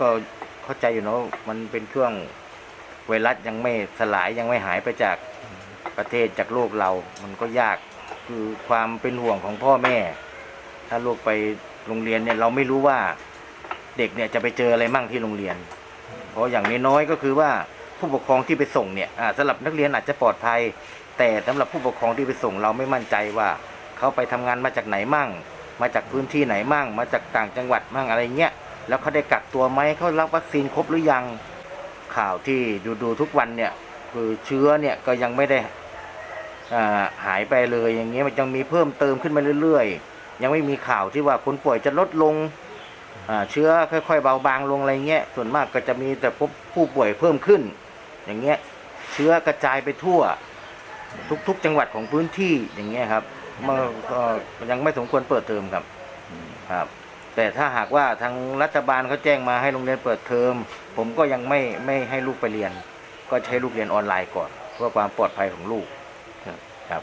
ก็เข้าใจอยู่เนอะมันเป็นช่วงไวรัสยังไม่สลายยังไม่หายไปจากประเทศจากโลกเรา มันก็ยากคือความเป็นห่วงของพ่อแม่ ถ้าลูกไปโรงเรียนเนี่ยเราไม่รู้ว่าเด็กเนี่ยจะไปเจออะไรมั่งที่โรงเรียน เพราะอย่างน้อยๆก็คือว่าผู้ปกครองที่ไปส่งเนี่ยอ่าสำหรับนักเรียนอาจจะปลอดภัย แต่สำหรับผู้ปกครองที่ไปส่งเราไม่มั่นใจว่าเขาไปทำงานมาจากไหนมั่ง มาจากพื้นที่ไหนมั่ง มาจากต่างจังหวัดมั่งอะไรเงี้ย แล้วเขาได้กักตัวไหมเขารับวัคซีนครบหรือยังข่าวที่ดูดูทุกวันเนี่ยคือเชื้อเนี่ยก็ยังไม่ได้อ่าหายไปเลยอย่างเงี้ยมันยังมีเพิ่มเติมขึ้นมาเรื่อย ๆ ยังไม่มีข่าวที่ว่าคนป่วยจะลดลงอ่าเชื้อค่อยๆเบาบางลงอะไรเงี้ยส่วนมากก็จะมีแต่พบผู้ป่วยเพิ่มขึ้น อย่างเงี้ยเชื้อกระจายไปทั่ว ทุกๆ จังหวัดของพื้นที่อย่างเงี้ยครับมันก็ยังไม่สมควรเปิดเทอมครับครับ แต่ถ้าหากว่าทางรัฐบาลเขาแจ้งมาให้โรงเรียนเปิดเทอม ผมก็ยังไม่ไม่ให้ลูกไปเรียน ก็ใช้ลูกเรียนออนไลน์ก่อน เพื่อความปลอดภัยของลูกครับ